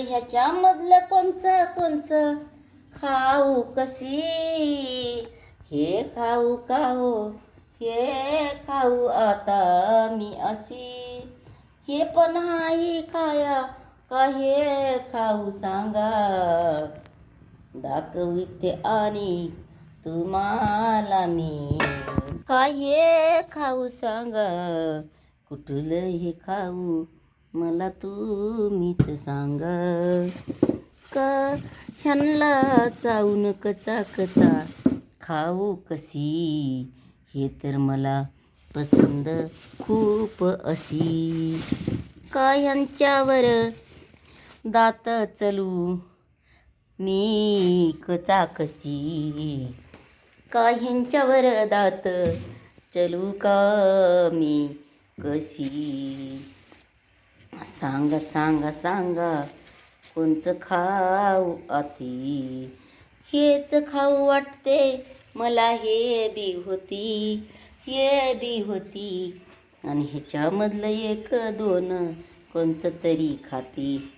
अरे ह्याच्यामधलं कोणचं कोणचं? खाऊ कशी? हे खाऊ खाऊ हे खाऊ आता मी अशी. हे पण हाही खाया का हे खाऊ सांगा? दाखविते आणि तुम्हाला मी. काय हे खाऊ सांगा? कुठलं हे खाऊ? मला तुम्हीच सांगा. का चावून कचा कचा खाऊ कशी? हे तर मला पसंद खूप अशी. का ह्यांच्यावर दात चलू मी कचाकची. का ह्यांच्यावर दात चलू का मी कशी? सांग सांगा सांगा कोणचं खाऊ अति? हेच खाऊ वाटते मला हे बी होती हे बी होती. आणि ह्याच्यामधलं एक दोन कोणचं तरी खाती.